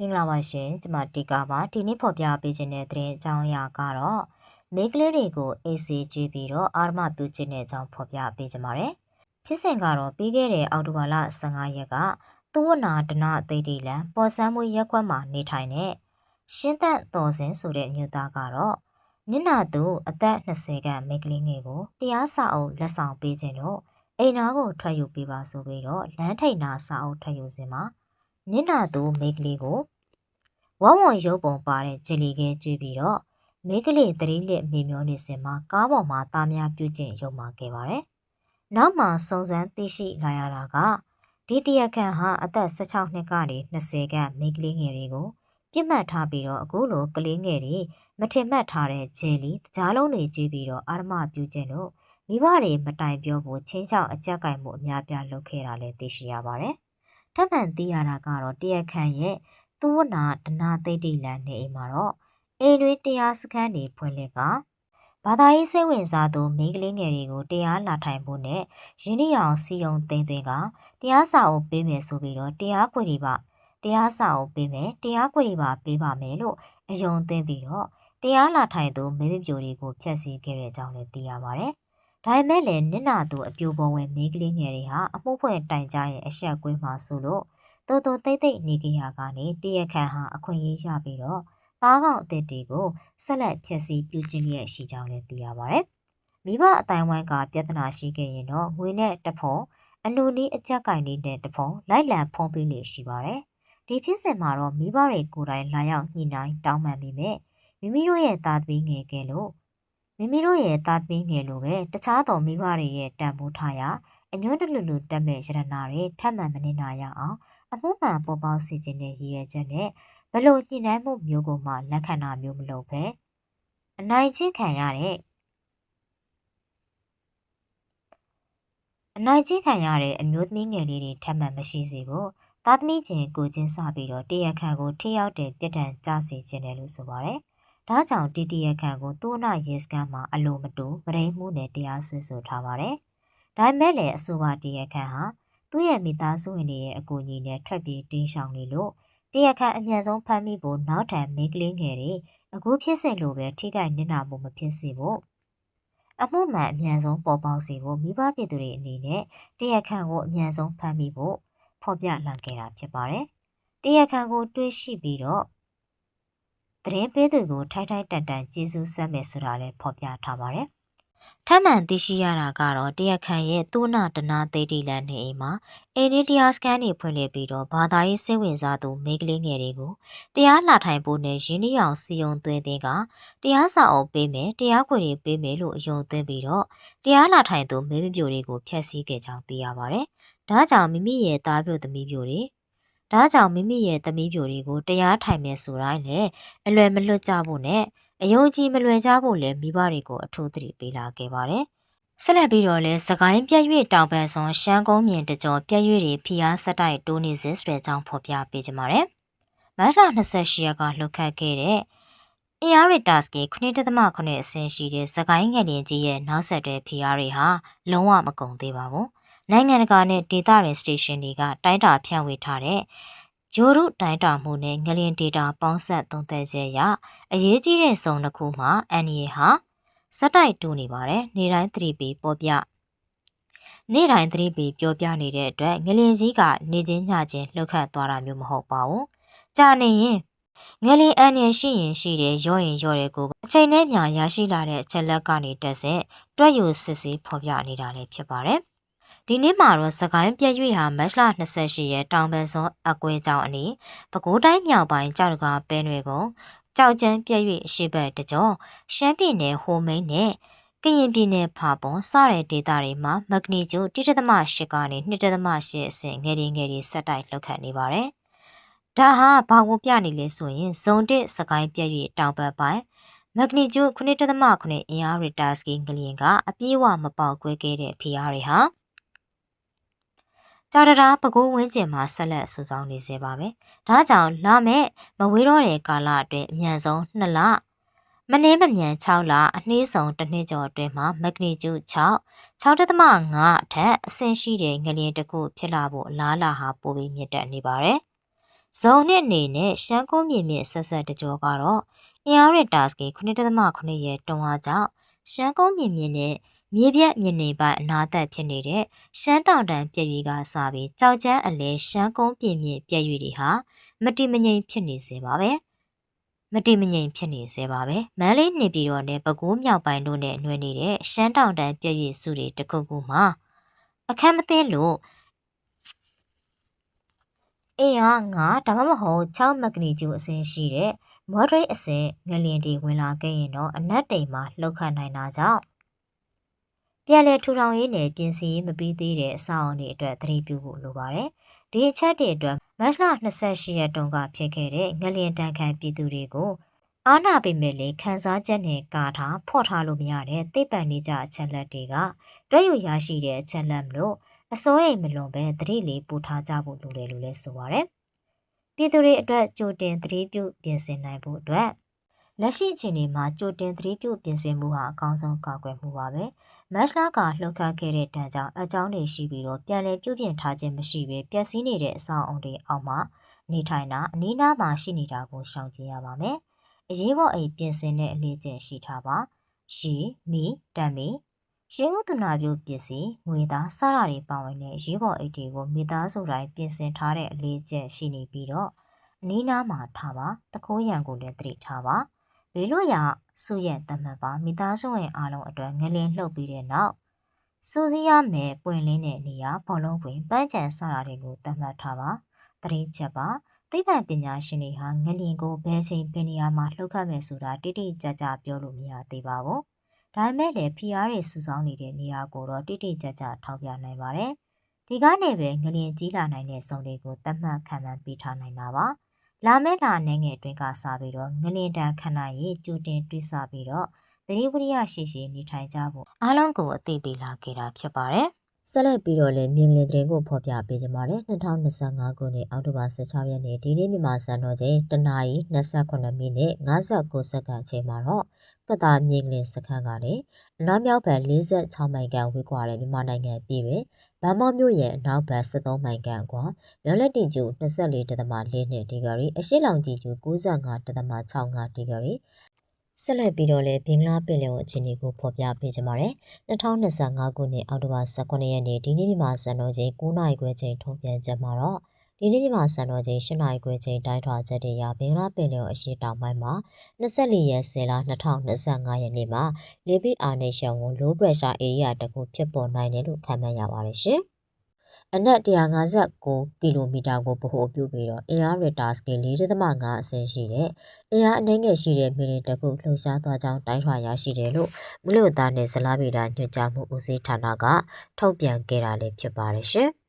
မင်္ဂလာပါရှင်ကျမတီကာပါဒီနေ့ဖော်ပြပေးခြင်းတဲ့သတင်းအကြောင်းအရာကတော့မိန်းကလေးတွေကိုအေးစေးကြည့်ပြီးတော့အာရမပြုခြင်းတဲ့အကြောင်းဖော်ပြပေးကြပါမယ်ဖြစ်စဉ်ကတော့ပြီးခဲ့တဲ့အောက်တိုဘာလ15ရက်ကသူဝနာဒနာအသိတိလန်ပေါ်ဆန်းမွေးရက်ကွက်မှာနေထိုင်တဲ့ရှင်းသက်တော်စင်ဆိုတဲ့မြို့သားကတော့နင့်နာသူအသက်20ခန့်မိန်းကလေးငယ်ကိုတရားစာအုပ်လက်ဆောင်ပေးခြင်းလို့အိမ်နာကိုထွက်ယူပေးပါဆိုပြီးတော့လမ်းထိန်နာစာအုပ်ထွက်ယူစဉ်မှာ နင့်နာသူမိန်းကလေးကိုဝဝွန်ရုပ်ပုံပါတဲ့ဂျယ်လီကဲကျွေးပြီးတော့မိန်းကလေးတတိလက်မေမျောနေစင်မှာကားပေါ်မှာသားများပြုတ်ကျင့်ရုံမာခဲ့ပါတယ်။နောက်မှစုံစမ်းသိရှိလာရတာကဒီတရခန့်ဟာအသက်16နှစ်ကနေ20ခန့်မိန်းကလေးငယ်တွေကိုပြစ်မှတ်ထားပြီးတော့အခုလိုကလေးငယ်တွေမထင်မှတ်ထားတဲ့ဂျယ်လီတကြားလုံးတွေကျွေးပြီးတော့အာရမပြုတ်ကျင့်လို့မိဘတွေမတိုင်ပြောဖို့ချင်းချောက်အကြက်ကင်မှုအများပြားလုပ်ခဲ့တာလည်းသိရှိရပါတယ်။ ထပ်မံသိရတာကတော့တရခန့်ရဲ့သူဝနာဒနာသိတိလန်နေအိမ်မှာတော့အိမ်တွင်တရားစခန်းတွေဖွင့်လှစ်ကဘာသာရေးစိတ်ဝင်စားသူမိန်းကလေးငယ်တွေကိုတရားလာထိုင်ဖို့နဲ့ရင်းနှီးအောင်စီယုံသိမ်းသိမ်းကတရားစာအုပ်ပေးမယ်ဆိုပြီးတော့တရားခွေတွေပါတရားစာအုပ်ပေးမယ်တရားခွေတွေပါပေးပါမယ်လို့အယုံသိမ်းပြီးတော့တရားလာထိုင်သူမိမပြိုတွေကိုဖျက်ဆီးခဲ့တဲ့အကြောင်းလည်းသိရပါတယ်။ ဒါပေမဲ့လည်းနစ်နာသူအပြိုပေါ်ဝင်မိန်းကလေးငယ်တွေဟာအမှုဖွင့်တိုင်ကြရဲ့အဆက်ကွင်းမှာဆိုလို့တိုးတိုးတိတ်တိတ်နေကြရကနေတရခန့်ဟာအခွင့်အရေးရပြီးတော့သားကောင်အသစ်တွေကိုဆက်လက်ဖြည့်ဆည်းပြုကျင့်ရရှိကြောင်းလည်းသိရပါတယ်။မိဘအတိုင်းဝိုင်းကပြဿနာရှိခဲ့ရင်တော့ငွေနဲ့တဖုံအနုနီးအကြက်ကင်နေတဲ့တဖုံလိုက်လံဖုံးပေးလေရှိပါတယ်။ဒီဖြစ်စဉ်မှာတော့မိဘတွေကိုယ်တိုင်လာရောက်ညှိနှိုင်းတောင်းပန်ပြီးမြဲမိမိတို့ရဲ့သားသမီးငယ်ကဲလို့ မိမိတို့ရဲ့သားသမီးငယ်လိုပဲတခြားသောမိဘတွေရဲ့တန်ဖိုးထားရာအညွှန်းတလူလူတက်မဲ့ရတနာတွေထပ်မံမနေနာရအောင်အမှုမှန်ပေါ်ပေါက်စေခြင်းနဲ့ရည်ရွယ်ချက်နဲ့ဘလို့ညှိနှိုင်းမှုမျိုးကိုမှလက်ခံတာမျိုးမလုပ်ပဲအနိုင်ကျင့်ခံရတဲ့အနိုင်ကျင့်ခံရတဲ့အမျိုးသမီးငယ်လေးတွေထပ်မံမရှိစေဖို့သားသမီးချင်းကိုချင်းစပြီးတော့တရခန့်ကိုထိရောက်တဲ့ပြစ်ဒဏ်ကြားစေခြင်းတယ်လို့ဆိုပါတယ်။ ဒါကြောင့်တတရခန့်ကိုသူ့နာရေစကန်မှာအလိုမတူမရိမှုနဲ့တရားစွဲဆိုထားပါတယ်။ဒါပေမဲ့လည်းအဆိုပါတရခန့်ဟာသူ့ရဲ့မိသားစုဝင်တွေရဲ့အကူအညီနဲ့ထွက်ပြေးတင်းရှောင်နေလို့တရားခံအမြန်ဆုံးဖမ်းမိဖို့နောက်ထပ်မိန်းကလေးငယ်တွေအခုဖြစ်စဉ်လိုပဲထိခိုက်နစ်နာမှုမဖြစ်စေဖို့အမှုမှန်အမြန်ဆုံးပေါ်ပေါက်စေဖို့မိဘပြည်သူတွေအနေနဲ့တရားခံကိုအမြန်ဆုံးဖမ်းမိဖို့ဖော်ပြလာခဲ့တာဖြစ်ပါတယ်။တရားခံကိုတွေးရှိပြီးတော့ သတင်းပေးသူကိုထိုက်ထိုက်တန်တန်ကျေးဇူးဆက်မယ်ဆိုတာလည်းဖော်ပြထားပါတယ်ထပ်မံသိရှိရတာကတော့တရားခံရဲ့သုနာတနာသိတိလန်နေအိမ်မှာအိန္ဒိတရားစကန်တွေဖွင့်လှစ်ပြီးတော့ဘာသာရေးစိတ်ဝင်စားသူမိန်းကလေးငယ်တွေကိုတရားလာထိုင်ဖို့နဲ့ရင်းနှီးအောင်စီယုံသွင်းတဲ့ကတရားစာအုပ်ပေးမယ်တရားခွေတွေပေးမယ်လို့အယုံသွင်းပြီးတော့တရားလာထိုင်သူမိန်းမပြိုတွေကိုဖျက်ဆီးခဲ့ကြောင်းသိရပါတယ်။ဒါကြောင့်မိမိရဲ့သားပြိုသမီးပြိုတွေ ဒါကြောင့်မိမိရဲ့သမီးပြိုတွေကိုတရားထိုင်မယ်ဆိုတိုင်းလည်းအလွယ်မလွတ်ကြဖို့နဲ့အယုံကြည်မလွယ်ကြဖို့လည်းမိဘတွေကိုအထူးသတိပေးလာခဲ့ပါတယ်။ဆက်လက်ပြီးတော့လည်းစကိုင်းပြည့်ရွေတောင်ပန်စွန်ရှမ်းကုန်းမြင်တကြောပြည့်ရွေတွေဖီအားဆက်တိုက်တိုးနေစဉ်ဆွဲကြောင်းဖော်ပြပေးကြပါမယ်။မတ်လ28ရက်ကလှုပ်ခတ်ခဲ့တဲ့ AR Reuters က9.8အဆင့်ရှိတဲ့စကိုင်းငယ်လင်ကြီးရဲ့နောက်ဆက်တွဲ PR တွေဟာလုံးဝမကုန်သေးပါဘူး။ နိုင်ငံတကာနဲ့ဒေသရင်းစတေရှင်တွေကတိုင်းတာဖြန့်ဝေထားတဲ့ဂျိုရုတိုင်းတာမှုနဲ့ငလျင်ဒေတာပေါင်းဆက်သုံးသက်ချက်ရအရေးကြီးတဲ့စုံတစ်ခုမှာအန်နီဟာစက်တိုက်တူနေပါတယ်နေတိုင်းသတိပေးပေါ်ပြနေ့တိုင်းသတိပေးပြောပြနေတဲ့အတွက်ငလျင်ကြီးကနေချင်းညချင်းလှုပ်ခတ်သွားတာမျိုးမဟုတ်ပါဘူးကြာနေရင်ငလျင်အန်ရရှိရင်ရှိတယ်ရောရင်ရောတယ်ကိုအချိန်နဲ့မြာရရှိလာတဲ့အချက်လက်ကနေတက်ဆက်တွက်ယူစစ်ဆေးဖော်ပြနေတာလည်းဖြစ်ပါတယ် ဒီနေ့မှာတော့စကိုင်းပြည့်ရွေဟာမတ်လ28ရက်တောင်ပန်စွန်အကွဲကြောင်အနီးပဲခူးတိုင်းမြောက်ပိုင်းကြောက်တကာပဲတွေကိုကြောက်ကျန်းပြည့်ရွေရှိဘက်တကြောရှမ်းပြည်နယ်ဟိုမိန်နဲ့ကရင်ပြည်နယ်ဖာပွန်စတဲ့ဒေသတွေမှာမဂနီကျို1.8ကနေ2.8အဆင့်ငယ်ငယ်လေးဆက်တိုက်လှုပ်ခတ်နေပါတယ်။ဒါဟာဘာကိုပြနေလဲဆိုရင်ဇုံတစ်စကိုင်းပြည့်ရွေတောင်ဘက်ပိုင်းမဂနီကျို9.8အင်အားရီတာစကီငလျင်ကအပြေးအဝမပေါက်ကွဲခဲ့တဲ့ဖီအားတွေဟာ ကြာတရာပကိုးဝင်းကျင်မှာဆက်လက်စုဆောင်းနေစေပါမယ်။ဒါကြောင့်လာမဲ့မဝေးတော့တဲ့ကာလအတွင်းအမြန်ဆုံး2လမနှင်းမမြန်6လအနှေးဆုံးတစ်နှစ်ကျော်အတွင်းမှာမက်ဂနီကျူ6 6.5အထက်အဆင့်ရှိတဲ့ငလျင်တစ်ခုဖြစ်လာဖို့အလားအလာဟာပိုပြီးမြင့်တက်နေပါတယ်။ဇုံနှစ်အနေနဲ့ရှမ်းကုန်းမြင့်မြင့်ဆက်ဆက်တကြောကတော့အင်အားရတာစကီ9.8ရဲ့တွန်းအားကြောင့်ရှမ်းကုန်းမြင့်မြင့်နဲ့ မြေပြက်မြင့်နေပိုင်းအနာသက်ဖြစ်နေတဲ့ရှမ်းတောင်တန်းပြည့်ရွေကစပြီးကြောက်ကျန်းအလဲရှမ်းကုန်းပြင်းမြင့်ပြည့်ရွေတွေဟာမတိမငိမ်ဖြစ်နေစေပါပဲမတိမငိမ်ဖြစ်နေစေပါပဲမန်းလေးနေပြည်တော်နဲ့ပဲခူးမြောက်ပိုင်းတို့နဲ့နှွှဲနေတဲ့ရှမ်းတောင်တန်းပြည့်ရွေစုတွေတခုခုမှာအခက်မသိလို့အင်အား9ဒါမှမဟုတ်6မက်ဂနီကျူအဆင့်ရှိတဲ့ moderate အဆင့်ငလျင်တွေဝင်လာခဲ့ရင်တော့အနက်တိမ်မှာလှုပ်ခတ်နိုင်တာကြောင့် ပြန်လည်ထူထောင်ရေးနဲ့ပြင်ဆင်ရေးမပြီးသေးတဲ့အဆောက်အအုံတွေအတွက်သတိပြုဖို့လိုပါတယ်။ဒီအချက်တွေအတွက်မတ်လ28ရက်တုန်းကဖြစ်ခဲ့တဲ့ငလျင်တန်ခမ်းပြည်သူတွေကိုအာနာပိမဲ့လေခန်းစားချက်နဲ့ကာထားဖော့ထားလို့မရတဲ့သိပ္ပံနေကြအချက်လက်တွေကတွဲယူရရှိတဲ့အချက်လက်မလို့အစိုးရိမ်မလွန်ပဲသတိလေးပူထားကြဖို့လိုတယ်လို့လည်းဆိုပါရယ်ပြည်သူတွေအတွက်ကြိုတင်သတိပြုပြင်ဆင်နိုင်ဖို့အတွက်လက်ရှိအခြေအနေမှာကြိုတင်သတိပြုပြင်ဆင်မှုဟာအကောင်းဆုံးကာကွယ်မှုပါပဲ မတ်လကလှုပ်ခတ်ခဲ့တဲ့တန်းကြောင့်အကြောင်းတွေရှိပြီးတော့ပြန်လည်ပြုပြင်ထားခြင်းမရှိဘဲပျက်စီးနေတဲ့အဆောင်အုံတွေအောက်မှာနေထိုင်တာအနီးနားမှာရှိနေတာကိုရှောင်ကျဉ်ရပါမယ်အရေးပေါ်အိမ်ပြင်ဆင်တဲ့အလေးကျင့်ရှိထားပါရှိမီတံမီရှင်းဥဒနာပြုပစ္စည်းငွေသားစတာတွေပါဝင်တဲ့ရေးပေါ်အိတ်တွေကိုမိသားစုတိုင်းပြင်ဆင်ထားတဲ့အလေးကျင့်ရှိနေပြီးတော့အနီးနားမှာထားပါတခိုးရံကိုလည်းသတိထားပါ ဘေးလို့ရစုရဲ့တမတ်ပါမိသားစုဝင်အားလုံးအတွက်ငလင်လှုပ်ပြီးတဲ့နောက်စူးစီးရမယ်ပွင့်လင်းတဲ့နေရာဘောလုံးတွင်ပန်းချံစတာတွေကိုတတ်မှတ်ထားပါတတိချက်ပါသိပ္ပံပညာရှင်တွေဟာငလျင်ကိုဘယ်ချိန်ဘယ်နေရာမှာလှုပ်ခတ်မယ်ဆိုတာတိတိကျကျပြောလို့မရသေးပါဘူး။ဒါပေမဲ့လည်း PR တွေစုဆောင်းနေတဲ့နေရာကိုတော့တိတိကျကျထောက်ပြနိုင်ပါတယ်။ဒီကနေပဲငလျင်ကြီးလာနိုင်တဲ့စုံတွေကိုသတ်မှတ်ခံမှန်းပေးထားနိုင်တာပါ။ လာမယ့်လနိုင်ငံအတွင်းကစပြီးတော့ငလျင်တန်ခဏရေးကြိုတင်တွေးဆပြီးတော့သတိဝရိယရှိရှိနေထိုင်ကြဖို့အားလုံးကိုအသိပေးလာခဲ့တာဖြစ်ပါတယ်။ဆက်လက်ပြီးတော့လည်းမြင်းလင်းသတင်းကိုဖော်ပြပေးကြပါမယ်2025ခုနှစ်အောက်တိုဘာ16ရက်နေ့ဒီနေ့မြန်မာစံတော်ချိန်တနာရီ28မိနစ်59စက္ကန့်အချိန်မှာတော့ကတာမြင်းလင်းစခန်းကလည်းအနောက်မြောက်ဘက်46မိုင်ခန့်ဝေးကွာတဲ့မြန်မာနိုင်ငံပြည်တွင် ဗမောမြို့ရဲ့အနောက်ဘက်73မိုင်ခန့်ကွာမြောက်လက်တီကျူ24.4နှစ်ဒီဂရီအရှိလောင်ကြီးကျူ95.65ဒီဂရီဆက်လက်ပြီးတော့လည်းဘင်္ဂလားပင်လယ်ဝန်အခြေအနေကိုဖော်ပြပေးကြပါမယ်။2025ခုနှစ်အောက်တိုဘာ18ရက်နေ့ဒီနေ့မြန်မာစံတော်ချိန်9နာရီခွဲချိန်ထုတ်ပြန်ချက်မှာတော့ ဒီနေ့မြန်မာစံတော်ချိန်10နာရီခွဲချိန်တိုင်းထွာချက်တွေရဘင်္ဂလားပင်လယ်ဝန်အရှေ့တောင်ပိုင်းမှာ24ရက်10လ2025ရက်နေ့မှာလေပိအာနေရှန်ကို low pressure area တခုဖြစ်ပေါ်နိုင်တယ်လို့ခန့်မှန်းရပါတယ်ရှင်။အနက်159ကီလိုမီတာကိုဗဟိုပြုပြီးတော့ AR radar scale 4.5အဆင့်ရှိတဲ့ AR အနှဲငယ်ရှိတဲ့မီလီတစ်ခုလှုပ်ရှားသွားကြောင်းတိုင်းထွာရရှိတယ်လို့မလို့သားနဲ့ဇလားဗီတာညွှန်ကြားမှုဦးစီးဌာနကထုတ်ပြန်ခဲ့တာလည်းဖြစ်ပါတယ်ရှင်။